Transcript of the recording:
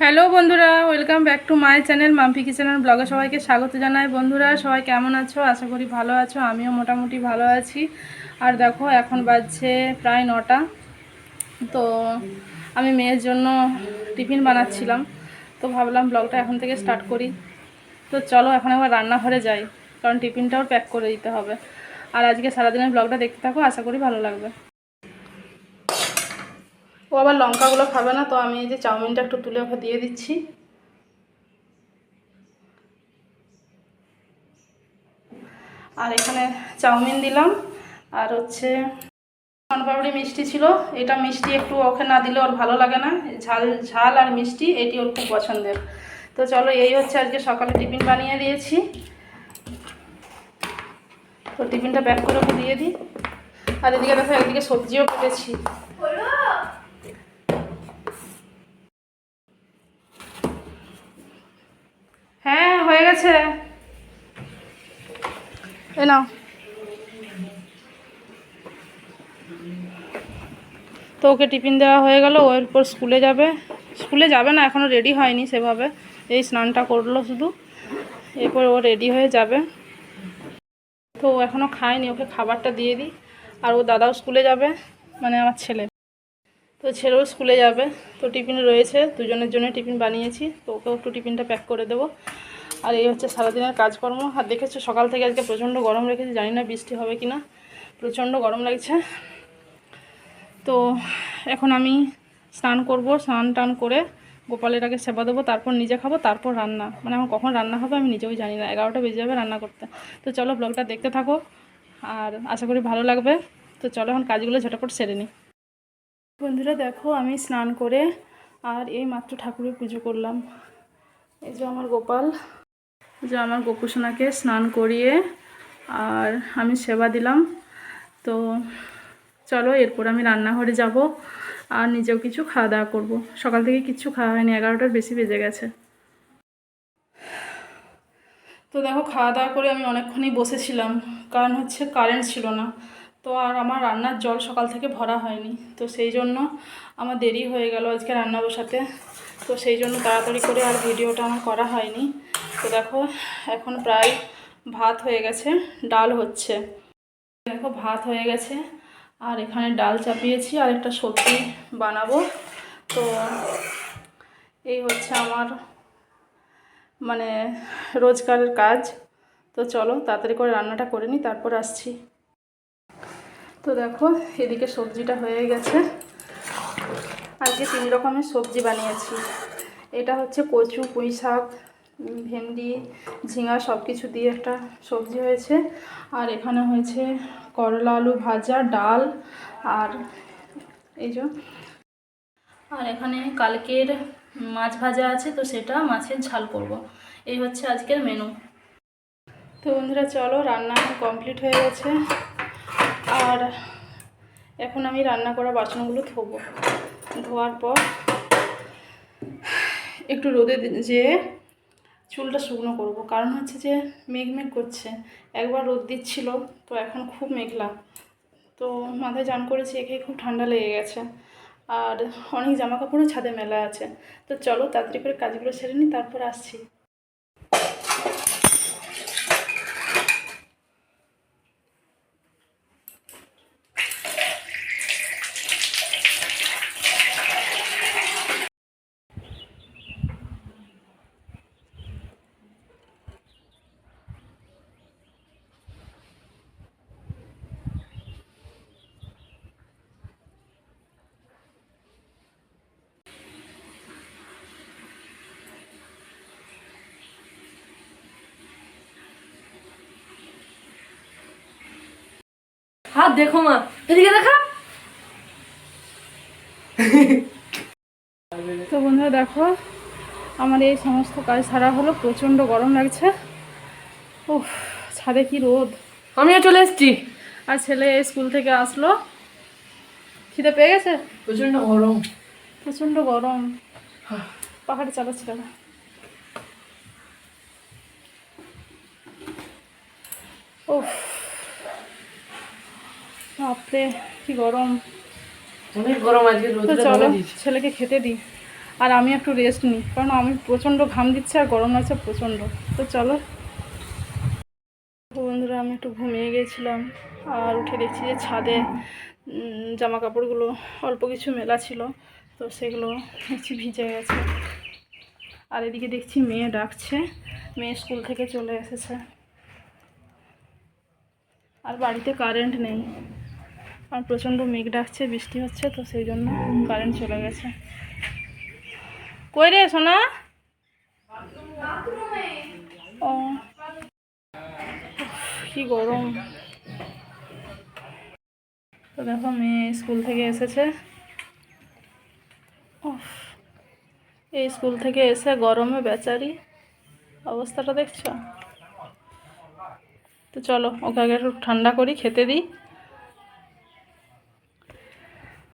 Hello বন্ধুরা, welcome back to my channel Mampi কিচেনের ব্লগে সবাইকে স্বাগত জানাই। বন্ধুরা, সবাই কেমন আছো? আশা করি ভালো আছো, আমিও মোটামুটি ভালো আছি। আর দেখো, এখন বাজছে প্রায় নটা। তো আমি মেয়ের জন্য টিফিন বানাচ্ছিলাম। তো ভাবলাম ব্লগটা এখন থেকে স্টার্ট করি। তো চলো, এখন একবার রান্নাঘরে যাই, কারণ টিফিনটাও প্যাক করে দিতে হবে। আর আজকে সারাদিনের ব্লগটা দেখতে থাকো, আশা করি ভালো লাগবে। আবার লঙ্কাগুলো খাবে না, তো আমি এই যে চাউমিনটা একটু তুলে ওকে দিয়ে দিচ্ছি। আর এখানে চাউমিন দিলাম, আর হচ্ছে পাপড়ি মিষ্টি ছিল, এটা মিষ্টি একটু ওকে না দিলে ওর ভালো লাগে না, ঝাল ঝাল আর মিষ্টি এটি ওর খুব পছন্দের। তো চলো এই হচ্ছে আজকে সকালে টিফিন বানিয়ে দিয়েছি। তো টিফিনটা প্যাক করে দিয়ে দিই। আর এদিকে দেখো একদিকে সবজিও কেটেছি। হ্যাঁ গেছে। এ নাও। তো ওকে টিফিন দেওয়া হয়ে গেল, ও এরপর স্কুলে যাবে। স্কুলে যাবে না এখনও রেডি হয়নি সেভাবে। এই স্নানটা করল শুধু। এরপর ও রেডি হয়ে যাবে। তো ও এখনও খায়নি, ওকে খাবারটা দিয়ে দিই। আর ও দাদাও স্কুলে যাবে মানে আমার ছেলে। তো ছেলেও স্কুলে যাবে। তো টিফিন রয়েছে, দুজনের জন্য টিফিন বানিয়েছি। তো ওকেও একটু টিফিনটা প্যাক করে দেবো। আর এই হচ্ছে সারাদিনের কাজকর্ম। আর দেখেছ সকাল থেকে আজকে প্রচণ্ড গরম রেখেছি, জানি না বৃষ্টি হবে কি না প্রচণ্ড গরম লাগছে। তো এখন আমি স্নান করব, স্নান টান করে গোপালের আগে সেবা দেবো, তারপর নিজে খাব, তারপর রান্না। মানে আমার কখন রান্না হবে আমি নিজেও জানি না, এগারোটা বেজে যাবে রান্না করতে। তো চলো ব্লগটা দেখতে থাকো, আর আশা করি ভালো লাগবে। তো চলো এখন কাজগুলো ঝটাপট সেরে নিই। বন্ধুরা দেখো, আমি স্নান করে আর এই মাত্র ঠাকুরের পুজো করলাম। এই যে আমার গোপাল। যে আমার গোপুসোনাকে স্নান করিয়ে আর আমি সেবা দিলাম। তো চলো, এরপর আমি রান্নাঘরে যাব আর নিজেও কিছু খাওয়া দাওয়া করব। সকাল থেকে কিচ্ছু খাওয়া হয়নি, এগারোটার বেশি বেজে গেছে। তো দেখো, খাওয়া দাওয়া করে আমি অনেকক্ষণই বসেছিলাম, কারণ হচ্ছে কারেন্ট ছিল না। তো আর আমার রান্নার জল সকাল থেকে ভরা হয়নি। তো সেই জন্য আমার দেরি হয়ে গেল আজকে রান্না বসাতে। তো সেই জন্য তাড়াতাড়ি করে আর ভিডিওটা আমার করা হয়নি। তো দেখো, এখন প্রায় ভাত হয়ে গেছে, ডাল হচ্ছে। দেখো, ভাত হয়ে গেছে, আর এখানে ডাল চাপিয়েছি, আর একটা সবজি বানাবো। তো এই হচ্ছে আমার মানে রোজকারের কাজ। তো চলো, তাড়াতাড়ি করে রান্নাটা করে নিই, তারপর আসছি। তো দেখো, এদিকে সবজিটা হয়ে গেছে। আজকে তিন রকমের সবজি বানিয়েছি। এটা হচ্ছে কচু, পুঁই শাক ভেন্ডি, ঝিঙা সব কিছু দিয়ে একটা সবজি হয়েছে। আর এখানে হয়েছে করলা, আলু ভাজা, ডাল আর এই যে আর এখানে কালকের মাছ ভাজা আছে তো সেটা মাছের ঝাল করব। এই হচ্ছে আজকের মেনু তো বন্ধুরা, চলো রান্না কমপ্লিট হয়ে গেছে। আর এখন আমি রান্না করা বাসনগুলো ধোবো। ধোয়ার পর একটু রোদে যেয়ে চুলটা শুকনো করব। কারণ হচ্ছে যে মেঘ মেঘ করছে। একবার রোদ দিচ্ছিল, তো এখন খুব মেঘলা। তো মাথায় জান করেছি, একে খুব ঠান্ডা লেগে গেছে। আর অনেক জামা কাপড়ও ছাদে মেলা আছে। তো চলো তাড়াতাড়ি করে কাজগুলো সেরে নিই তারপর আসছি। দেখো মা এদিকে দেখা। তো বন্ধুরা দেখো আমার এই সমস্ত কাজ সারা হলো প্রচণ্ড গরম লাগছে। উফ ছাদে কি রোদ। আমিও চলে এসেছি। আর ছেলে স্কুল থেকে আসলো। খিদে পেয়ে গেছে? প্রচণ্ড গরম। প্রচণ্ড গরম। পাহাড়ে চালাচ্ছি দাদা উফ বাপরে কি গরম। অনেক গরম আজকে চলো ছেলেকে খেতে দিই। আর আমি একটু রেস্ট নিই কারণ আমি প্রচণ্ড ঘাম দিচ্ছে আর গরম লাগছে প্রচণ্ড। তো চলো। বন্ধুরা আমি একটু ঘুমিয়ে গিয়েছিলাম আর উঠে দেখছি যে ছাদে জামা কাপড়গুলো অল্প কিছু মেলা ছিল তো সেগুলো দেখছি ভিজে গেছে। আর এদিকে দেখছি মেয়ে ডাকছে মেয়ে স্কুল থেকে চলে এসেছে। আর বাড়িতে কারেন্ট নেই। আর প্রচণ্ড মেঘ ডাকছে, বৃষ্টি হচ্ছে, তো সেই জন্য কারেন্ট চলে গেছে। কই রে সোনা? ও, কি গরম। তো দেখো, মেয়ে স্কুল থেকে এসেছে। এই স্কুল থেকে এসে গরমে বেচারি। অবস্থাটা দেখছ? তো চলো, ওকে আগে একটু ঠান্ডা করি, খেতে দিই।